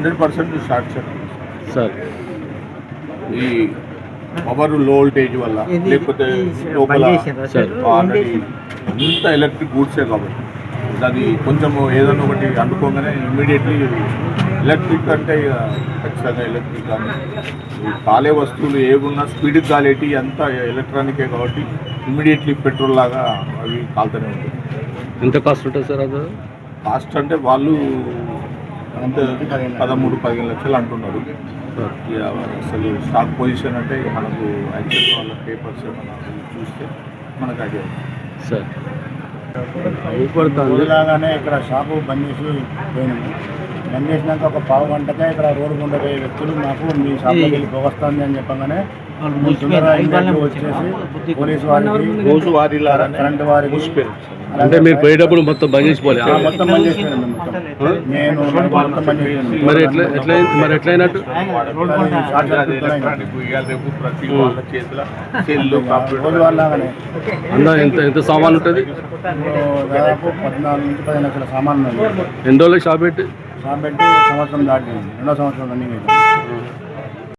Hundred percent short circuit sir. ఈ పవర్లో voltage వల్ల లేకపోతే లోపల? ఆల్రెడీ అంత ఎలక్ట్రిక్ గూడ్సే కాబట్టి. అది కొంచెం ఏదైనా ఒకటి అందుకోగానే ఇమ్మీడియట్లీ ఎలక్ట్రిక్ అంటే ఇక ఖచ్చితంగా ఎలక్ట్రిక్ కానీ ఈ కాలే వస్తువులు ఏమున్నా స్పీడ్కి కాలేటి అంతా ఎలక్ట్రానికే కాబట్టి ఇమ్మీడియట్లీ పెట్రోల్ లాగా అవి కాలుతూనే ఉంటుంది ఎంత కాస్ట్ ఉంటుంది సార్ అది? కాస్ట్ అంటే వాళ్ళు అంత పదమూడు పదిహేను లక్షలు అంటున్నారు. అసలు స్టాక్ పొజిషన్ అంటే మనకు యాక్చువల్ వాళ్ళ పేపర్స్ చూస్తే మనకు ఐడియా సార్ రోజులాగానే ఇక్కడ షాపు బంద్ చేసి పోయినాము బంద్ చేసినాక ఒక పావు గంటకే ఇక్కడ రోడ్డు గుండా పోయే వ్యక్తులు మాకు మీ షాప్లోకి వెళ్ళి పొగస్తుంది అని చెప్పగానే వచ్చేసి పోలీసు వారికి రోజు వారిలాగానే కరెంట్ వారికి మూసిపోయారు అంటే మీరు పోయేటప్పుడు మొత్తం బంద్ చేసిపోలే. మొత్తం బంద్ చేసిపోయినాం నేను మొత్తం. బంద్ చేసినాను. మరి ఎట్లా ఎట్లా మరి ఎట్లయినట్టు అది ఎంత ఎంత సామాన్ ఉంటుంది? దాదాపు పద్నాలుగు నుంచి పదిహేను లక్షల సామాన్లు ఉన్నాయి. ఎన్ని రోజులు షాప్ పెట్టి షాప్ పెట్టి? సంవత్సరం దాటింది రెండో సంవత్సరం రన్నింగ్ అయితే